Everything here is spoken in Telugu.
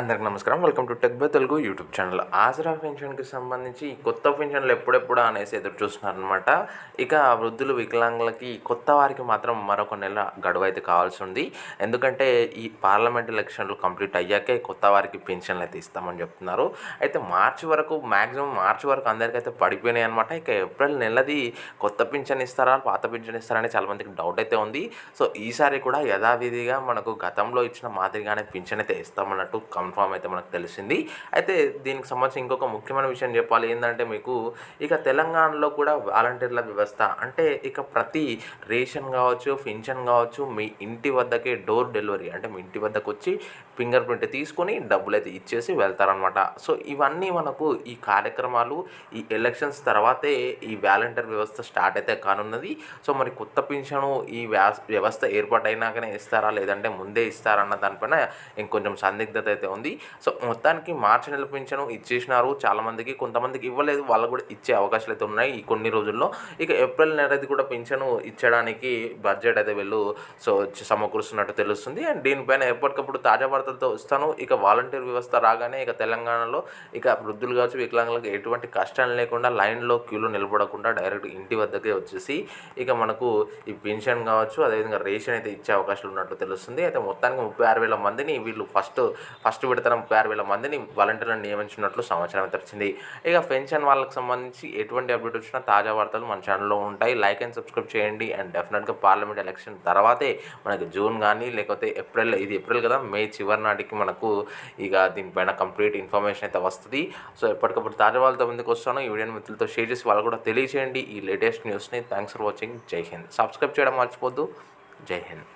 అందరికి నమస్కారం. Welcome to tech by Telugu YouTube channel. Aasara పెన్షన్కి సంబంధించి ఈ కొత్త పెన్షన్లు ఎప్పుడెప్పుడు అనేసి ఎదురు చూస్తున్నారనమాట ఇక వృద్ధులు వికలాంగులకి కొత్త వారికి మాత్రం మరొక నెల గడువు అయితే కావాల్సి ఉంది. ఎందుకంటే ఈ పార్లమెంట్ ఎలక్షన్లు కంప్లీట్ అయ్యాకే కొత్త వారికి పెన్షన్లు అయితే ఇస్తామని చెప్తున్నారు. అయితే మార్చి వరకు మ్యాక్సిమం మార్చి వరకు అందరికైతే పడిపోయినాయి అనమాట ఇక ఏప్రిల్ నెలది కొత్త పింఛన్ ఇస్తారా పాత పెన్షన్ ఇస్తారా అని చాలామందికి డౌట్ అయితే ఉంది. సో ఈసారి కూడా యథావిధిగా మనకు గతంలో ఇచ్చిన మాదిరిగానే పెన్షన్ అయితే ఇస్తామన్నట్టు కన్ఫామ్ అయితే మనకు తెలిసింది. అయితే దీనికి సంబంధించి ఇంకొక ముఖ్యమైన విషయం చెప్పాలి. ఏంటంటే మీకు ఇక తెలంగాణలో కూడా వాలంటీర్ల వ్యవస్థ అంటే ఇక ప్రతి రేషన్ కావచ్చు పింఛన్ కావచ్చు మీ ఇంటి వద్దకే డోర్ డెలివరీ అంటే మీ ఇంటి వద్దకు వచ్చి ఫింగర్ ప్రింట్ తీసుకొని డబ్బులు అయితే ఇచ్చేసి వెళ్తారనమాట సో ఇవన్నీ మనకు ఈ కార్యక్రమాలు ఈ ఎలక్షన్స్ తర్వాతే ఈ వాలంటీర్ వ్యవస్థ స్టార్ట్ అయితే కానున్నది. సో మరి కొత్త పింఛను ఈ వ్యా- వ్యవస్థ ఏర్పాటైనాకనే ఇస్తారా? లేదంటే ముందే ఇస్తారా? అన్న దానిపైన ఇంకొంచెం సందిగ్ధత అయితే ఉంది ఉంది. సో మొత్తానికి మార్చి నెల పింఛను ఇచ్చేసినారు. చాలామందికి కొంతమందికి ఇవ్వలేదు. వాళ్ళకు కూడా ఇచ్చే అవకాశాలు అయితే ఉన్నాయి ఈ కొన్ని రోజుల్లో. ఇక ఏప్రిల్ నెలది కూడా పింఛను ఇచ్చడానికి బడ్జెట్ అయితే వీళ్ళు సో సమకూరుస్తున్నట్టు తెలుస్తుంది. అండ్ దీనిపైన ఎప్పటికప్పుడు తాజా వార్తలతో వస్తాను. ఇక వాలంటీర్ వ్యవస్థ రాగానే ఇక తెలంగాణలో ఇక వృద్ధులు కావచ్చు వికలాంగులకు ఎటువంటి కష్టాలు లేకుండా లైన్లో క్యూలో నిలబడకుండా డైరెక్ట్ ఇంటి వద్దకే వచ్చేసి ఇక మనకు ఈ పెన్షన్ కావచ్చు అదేవిధంగా రేషన్ అయితే ఇచ్చే అవకాశాలు ఉన్నట్టు తెలుస్తుంది. అయితే మొత్తానికి ముప్పై ఆరు వేల మందిని వీళ్ళు ఫస్ట్ ఫస్ట్ విడతన ముప్పై ఆరు వేల మందిని వాలంటీర్లను నియమించినట్లు సమాచారం అయితే వచ్చింది ఇక పెన్షన్ వాళ్ళకి సంబంధించి ఎటువంటి అప్డేట్ వచ్చినా తాజా వార్తలు మన ఛానల్లో ఉంటాయి. లైక్ అండ్ సబ్స్క్రైబ్ చేయండి. అండ్ డెఫినెట్గా పార్లమెంట్ ఎలక్షన్ తర్వాతే మనకి జూన్ కానీ లేకపోతే ఏప్రిల్ ఇది ఏప్రిల్ కదా మే చివరి నాటికి మనకు ఇక దీనిపైన కంప్లీట్ ఇన్ఫర్మేషన్ అయితే వస్తుంది. సో ఎప్పటికప్పుడు తాజా వాళ్ళతో ముందుకు వస్తాను. ఈ వీడియోని మిత్రులతో షేర్ చేసి వాళ్ళు కూడా తెలియజేయండి ఈ లేటెస్ట్ న్యూస్ని థ్యాంక్స్ ఫర్ వాచింగ్ జై హింద్ సబ్స్క్రైబ్ చేయడం మర్చిపోద్దు. జై హింద్